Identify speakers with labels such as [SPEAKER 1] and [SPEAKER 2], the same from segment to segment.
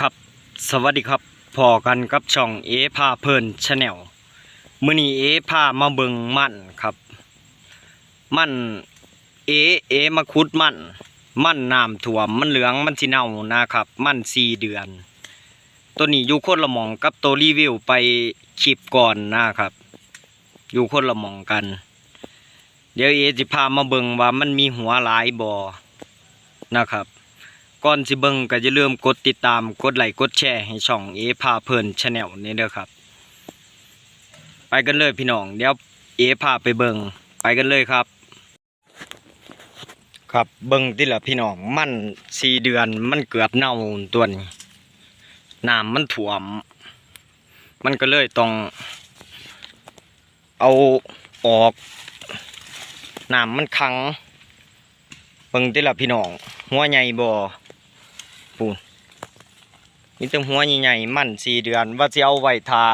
[SPEAKER 1] ครับ สวัสดีครับพอกันกับช่องเอพาเพลินชาแนลมือนี้เอพามาเบิงมันครับ มันเอเอมาคุดมันมันน้ำท่วมมันเหลืองมันสิเน่านะครับ มันสี่เดือน ตัวนี้อยู่คนละมองกับตัวรีวิวไปคลิปก่อนนะครับ อยู่คนละมองกัน เดี๋ยวเอจะพามาเบิงว่ามันมีหัวหลายบ่นะครับ ก่อนสิเบิ่งก็อย่าลืมกดติดตามกดไลค์กดแชร์ให้ช่องเอพาเพลินชาแนลนี่เด้อครับ ไปกันเลยพี่น้องเดี๋ยวเอพาไปเบิ่งไปกันเลยครับ ครับเบิ่งติละพี่น้องมันสี่เดือนมันเกือบเน่าตัวนี้น้ำมันท่วม มันก็เลยต้อง เอาออกน้ำมันขังเบิ่งติละพี่น้องหัวใหญ่บ่อ ปูนมีแต่หัวใหญ่ๆมันสี่เดือน ว่าสิเอาไว้ทา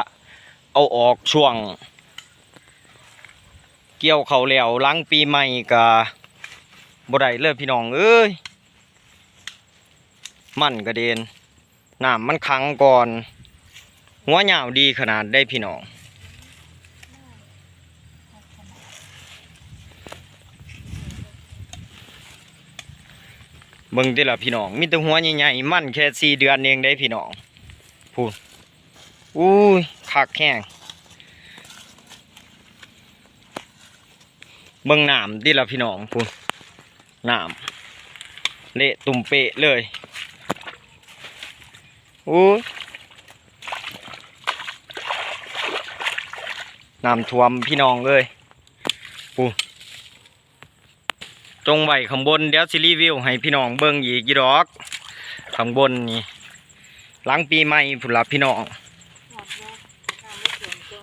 [SPEAKER 1] เอาออกช่วง เกี่ยวเขาแล้วหลังปีใหม่ก็บ่ได้เลยพี่น้องเอ้ยมันกระเด็นน้ำมันขังก่อน หัวยาวดีขนาดได้พี่น้อง เบิ่งติล่ะพี่น้องมีแต่หัวใหญ่ๆมันแค่สี่เดือนเองได้พี่น้องพูดอุ้ยคักแห้งเบิ่งน้ำติล่ะพี่น้องพูดน้ำเละตุ่มเปะเลยอุ้ยน้ำท่วมพี่น้องเลยพูด จงไหวข้างบนเดี๋ยวสิรีวิวให้พี่น้องเบิ่งอีกอีดอกข้างบนนี่หลังปีใหม่พุ่นละพี่น้อง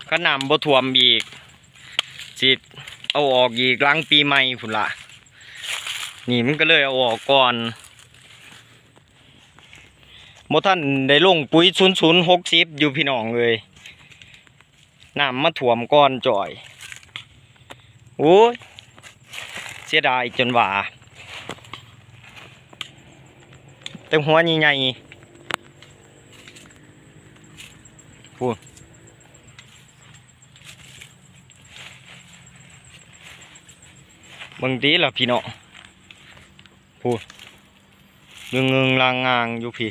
[SPEAKER 1] ก็นำบท่วมอีกสิเอาออกอีกหลังปีใหม่พุ่นละนี่มันก็เลยเอาออกก่อนบ่ท่านได้ลงปุ๋ยศูนย์ศูนย์หกสิบอยู่พี่น้องเลยน้ำมาท่วมก่อนจ่อย โอ้ย สียดายจนว่าแต่หัวใหญ่ๆพูดบางทีล่ะพี่น้องพูดงึงงึงลางงางอยู่พี่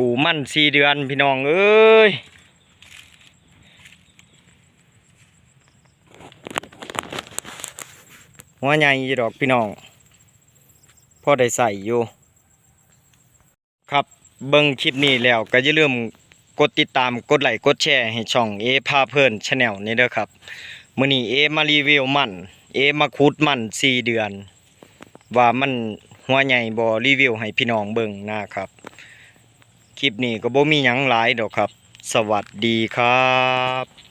[SPEAKER 1] กูมั่นสี่เดือนพี่น้องเอ้ยหัวใหญ่ดอกพี่น้องพ่อได้ใส่อยู่ ครับเบิ่งคลิปนี้แล้วก็อย่าลืมกดติดตามกดไลค์กดแชร์ให้ช่องเอพาเพลินชาแนลนี่เด้อครับมื้อนี้เอมารีวิวมันเอมาคุดมันสี่เดือน ว่ามันหัวใหญ่บ่รีวิวให้พี่น้องเบิ่งนะครับ คลิปนี้ก็บ่มีหยังหลายดอกครับ สวัสดีครับ